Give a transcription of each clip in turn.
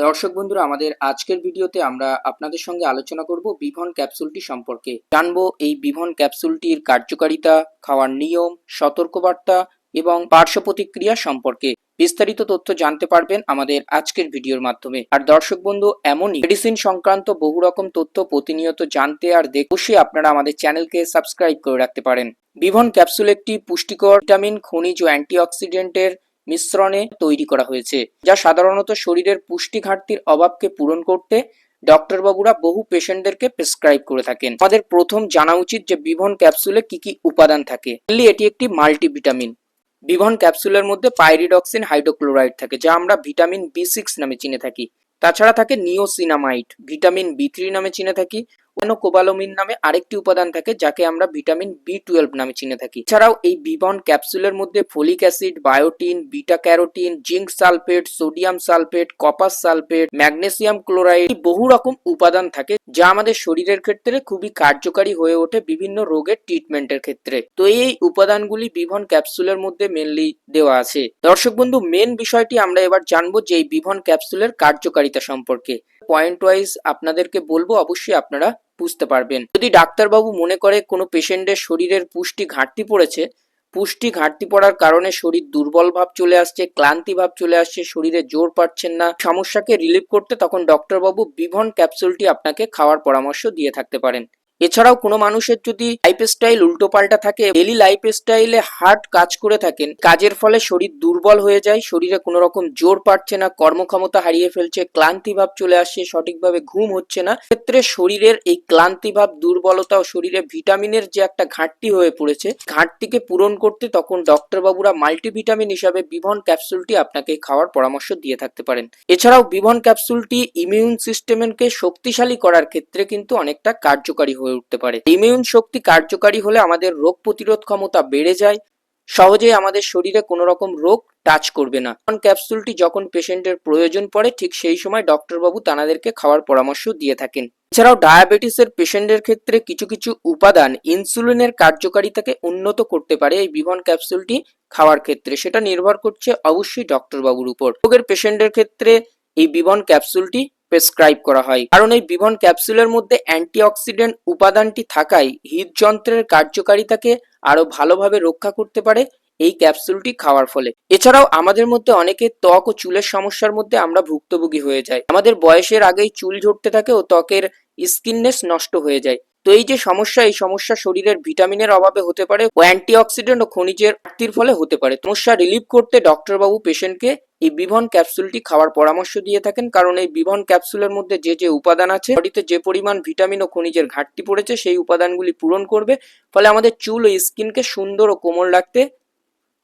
দর্শক বন্ধুরা, আমাদের আজকের ভিডিওতে আমরা আপনাদের সঙ্গে আলোচনা করব বিভন ক্যাপসুলটি সম্পর্কে। জানব এই বিভন ক্যাপসুলটির কার্যকারিতা, খাওয়ার নিয়ম, সতর্কবার্তা এবং পার্শ্ব প্রতিক্রিয়া সম্পর্কে। বিস্তারিত তথ্য জানতে পারবেন আমাদের আজকের ভিডিওর মাধ্যমে। আর দর্শক বন্ধু, এমনই মেডিসিন সংক্রান্ত বহু রকম তথ্য প্রতিনিয়ত জানতে আর অবশ্যই আপনারা আমাদের চ্যানেলকে সাবস্ক্রাইব করে রাখতে পারেন। বিভন ক্যাপসুল একটি পুষ্টিকর ভিটামিন, খনিজ ও অ্যান্টিঅক্সিডেন্টের মিশ্রণে তৈরি করা হয়েছে, যা সাধারণত শরীরের পুষ্টি ঘাটতির অভাবকে পূরণ করতে ডক্টরবাবুরা বহু পেশেন্টদেরকে প্রেসক্রাইব করে থাকেন। আমাদের প্রথম জানা উচিত যে বিভন ক্যাপসুলে কি কি উপাদান থাকে। এটি একটি মাল্টিভিটামিন। বিভন ক্যাপসুলের মধ্যে পাইরিডক্সিন হাইড্রোক্লোরাইড থাকে, যা আমরা ভিটামিন বি সিক্স নামে চিনে থাকি। তাছাড়া থাকে নিওসিনামাইট ভিটামিন বি থ্রি নামে চিনে থাকি। অন্য কোবালোমিন নামে আরেকটি উপাদান থাকে, যাকে আমরা ভিটামিন বি টুয়েলভ নামে চিনে থাকি। এছাড়াও এই বিবন ক্যাপসুলের মধ্যে folic acid, biotin, beta carotene, zinc sulphate, sodium sulphate copper sulphate, magnesium chloride বহু রকম উপাদান থাকে, যা আমাদের শরীরের ক্ষেত্রে খুবই কার্যকারী হয়ে ওঠে বিভিন্ন রোগের ট্রিটমেন্টের ক্ষেত্রে। তো এই উপাদানগুলি বিভন ক্যাপসুলের মধ্যে মেনলি দেওয়া আছে। দর্শক বন্ধু মেন বিষয়টি আমরা এবার জানব যে এই বিভন ক্যাপসুলের কার্যকারিতা সম্পর্কে। পয়েন্ট ওয়াইজ আপনাদেরকে বলব, অবশ্যই আপনারা বুঝতে পারবেন। যদি ডাক্তারবাবু মনে করে কোনো পেশেন্টের শরীরের পুষ্টি ঘাটতি পড়েছে, পুষ্টি ঘাটতি পড়ার কারণে শরীর দুর্বল ভাব চলে আসছে, ক্লান্তি ভাব চলে আসছে, শরীরে জোর পাচ্ছেন না, সমস্যাকে রিলিভ করতে তখন ডক্টরবাবু বিভন ক্যাপসুলটি আপনাকে খাওয়ার পরামর্শ দিয়ে থাকতে পারেন। এছাড়াও কোনো মানুষের যদি লাইফস্টাইল উল্টো পাল্টা থাকে ডেলি লাইফস্টাইলে হার্ট কাজ করে থাকেন, কাজের ফলে শরীর দুর্বল হয়ে যায়, শরীরে কোনো রকম জোর পাচ্ছে না, কর্মক্ষমতা হারিয়ে ফেলছে, ক্লান্তি ভাব চলে আসছে, সঠিকভাবে ঘুম হচ্ছে না ক্ষেত্রে শরীরের এই ক্লান্তি ভাব, দুর্বলতা ও শরীরে ভিটামিনের যে একটা ঘাটতি হয়ে পড়েছে, ঘাটতিকে পূরণ করতে তখন ডক্টর বাবুরা মাল্টিভিটামিন হিসাবে বিভন ক্যাপসুলটি আপনাকে খাওয়ার পরামর্শ দিয়ে থাকতে পারেন। এছাড়াও বিভন ক্যাপসুলটি ইমিউন সিস্টেমকে শক্তিশালী করার ক্ষেত্রে কিন্তু অনেকটা কার্যকারী হয়ে উঠতে পারে। ইমিউন শক্তি কার্যকারী হলে আমাদের রোগ প্রতিরোধ ক্ষমতা বেড়ে যায়। সহজে আমাদের শরীরে কোনো রকম রোগ টাচ করবে না। কারণ ক্যাপসুলটি যখন পেশেন্টের প্রয়োজন পড়ে, ঠিক সেই সময় ডক্টরবাবু তানাদেরকে খাওয়ার পরামর্শ দিয়ে থাকেন। এছাড়াও ডায়াবেটিসের পেশেন্টের ক্ষেত্রে কিছু কিছু উপাদান ইনসুলিনের কার্যকারিতাকে উন্নত করতে পারে এই বিভন ক্যাপসুলটি খাওয়ার ক্ষেত্রে। সেটা নির্ভর করছে অবশ্যই ডক্টরবাবুর উপর। রোগের পেশেন্টের ক্ষেত্রে এই বিভন ক্যাপসুলটি প্রেসক্রাইব করা হয়। কারণ এই বিভন ক্যাপসুলের মধ্যে অ্যান্টিঅক্সিডেন্ট উপাদানটি থাকায় হৃদযন্ত্রের কার্যকারিতাকে আরও ভালোভাবে রক্ষা করতে পারে এই ক্যাপসুলটি খাওয়ার ফলে। এছাড়াও আমাদের মধ্যে অনেকে ত্বক ও চুলের সমস্যার মধ্যে আমরা ভুক্তভোগী হয়ে যাই। আমাদের বয়সের আগেই চুল ঝরতে থাকে ও ত্বকের স্কিননেস নষ্ট হয়ে যায়। তো এই যে সমস্যা, এই সমস্যা শরীরের ভিটামিনের অভাবে হতে পারে ও অ্যান্টিঅক্সিডেন্ট ও খনিজের ঘাটতির ফলে হতে পারে। সমস্যা রিলিভ করতে ডক্টরবাবু পেশেন্টকে এই বিভন ক্যাপসুলটি খাওয়ার পরামর্শ দিয়ে থাকেন, কারণ এই বিভন ক্যাপসুলের মধ্যে যে যে উপাদান আছে, বডিতে যে পরিমাণ ভিটামিন ও খনিজের ঘাটতি পড়েছে, সেই উপাদানগুলি পূরণ করবে। ফলে আমাদের চুল ও স্কিনকে সুন্দর ও কোমল রাখতে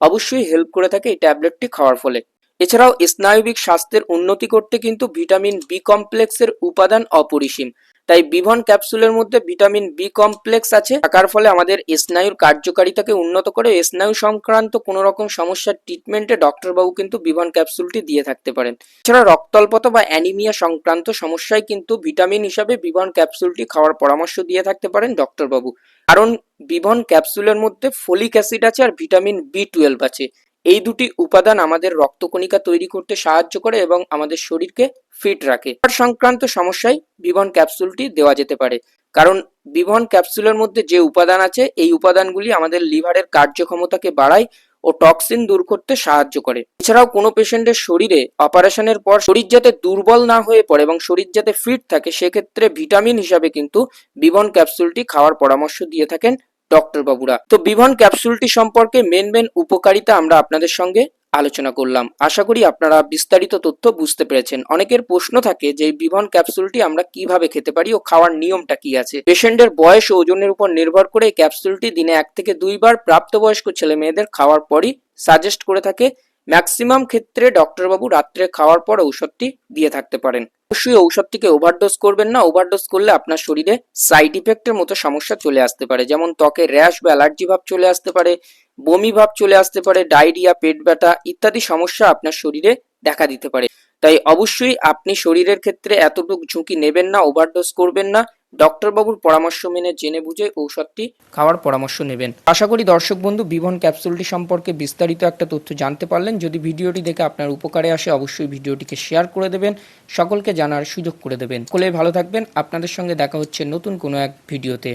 অবশ্যই হেল্প করে থাকে এই ট্যাবলেটটি খাওয়ার ফলে। এছাড়াও স্নায়বিক স্বাস্থ্যের উন্নতি করতে কিন্তু ভিটামিন বি কমপ্লেক্সের উপাদান অপরিসীম। তাই বিভন ক্যাপসুলের মধ্যে ভিটামিন বি কমপ্লেক্স আছে থাকার ফলে আমাদের স্নায়ুর কার্যকারিতাকে উন্নত করে স্নায়ু সংক্রান্ত কোনো রকম সমস্যার ট্রিটমেন্টে ডক্টরবাবু কিন্তু বিভন ক্যাপসুলটি দিয়ে থাকতে পারেন। এছাড়া রক্তল্পতা বা অ্যানিমিয়া সংক্রান্ত সমস্যায় কিন্তু ভিটামিন হিসাবে বিভন ক্যাপসুলটি খাওয়ার পরামর্শ দিয়ে থাকতে পারেন ডক্টরবাবু কারণ বিভন ক্যাপসুলের মধ্যে ফলিক অ্যাসিড আছে আর ভিটামিন বি টুয়েলভ আছে। এই দুটি উপাদান আমাদের রক্তকণিকা তৈরি করতে সাহায্য করে এবং আমাদের শরীরকে ফিট রাখে। সংক্রান্ত সমস্যায় বিভন ক্যাপসুলটি দেওয়া যেতে পারে। কারণ বিভন ক্যাপসুলের মধ্যে যে উপাদান আছে, এই উপাদানগুলি আমাদের লিভারের কার্যক্ষমতাকে বাড়ায় ও টক্সিন দূর করতে সাহায্য করে। এছাড়াও কোনো পেশেন্টের শরীরে অপারেশনের পর শরীর যাতে দুর্বল না হয়ে পড়ে এবং শরীর যাতে ফিট থাকে, সেক্ষেত্রে ভিটামিন হিসাবে কিন্তু বিভন ক্যাপসুলটি খাওয়ার পরামর্শ দিয়ে থাকেন ডক্টর বাবুরা। তো বিভন ক্যাপসুলটি সম্পর্কে মেন মেন উপকারিতা আমরা আপনাদের সঙ্গে আলোচনা করলাম। আশা করি আপনারা বিস্তারিত তথ্য বুঝতে পেরেছেন। অনেকের প্রশ্ন থাকে যে, বিভন ক্যাপসুলটি আমরা কীভাবে খেতে পারি ও খাওয়ার নিয়মটা কি আছে? পেশেন্টের বয়স ও ওজনের উপর নির্ভর করে এই ক্যাপসুলটি দিনে এক থেকে দুইবার প্রাপ্তবয়স্ক ছেলে মেয়েদের খাওয়ার পরই সাজেস্ট করে থাকে। ম্যাক্সিমাম ক্ষেত্রে ডক্টরবাবু রাত্রে খাওয়ার পর ঔষধটি দিয়ে থাকতে পারেন। অবশ্যই ঔষধটিকে ওভারডোজ করবেন না। ওভারডোজ করলে আপনার শরীরে সাইড ইফেক্টের মতো সমস্যা চলে আসতে পারে। যেমন ত্বকে র্যাশ বা অ্যালার্জি ভাব চলে আসতে পারে, বমি ভাব চলে আসতে পারে ডায়রিয়া পেট ব্যথা ইত্যাদি সমস্যা আপনার শরীরে দেখা দিতে পারে। তাই অবশ্যই আপনি শরীরের ক্ষেত্রে এতটুকু ঝুঁকি নেবেন না ওভারডোজ করবেন না। ডক্টরবাবুর পরামর্শ মেনে জেনে বুঝে ঔষধটি খাওয়ার পরামর্শ নেবেন। আশা করি দর্শক বন্ধু, বিভন ক্যাপসুলটি সম্পর্কে বিস্তারিত একটা তথ্য জানতে পারলেন। যদি ভিডিওটি দেখে আপনার উপকারে আসে, অবশ্যই ভিডিওটিকে শেয়ার করে দেবেন, সকলকে জানার সুযোগ করে দেবেন। সকলে ভালো থাকবেন। আপনাদের সঙ্গে দেখা হচ্ছে নতুন কোনো এক ভিডিওতে।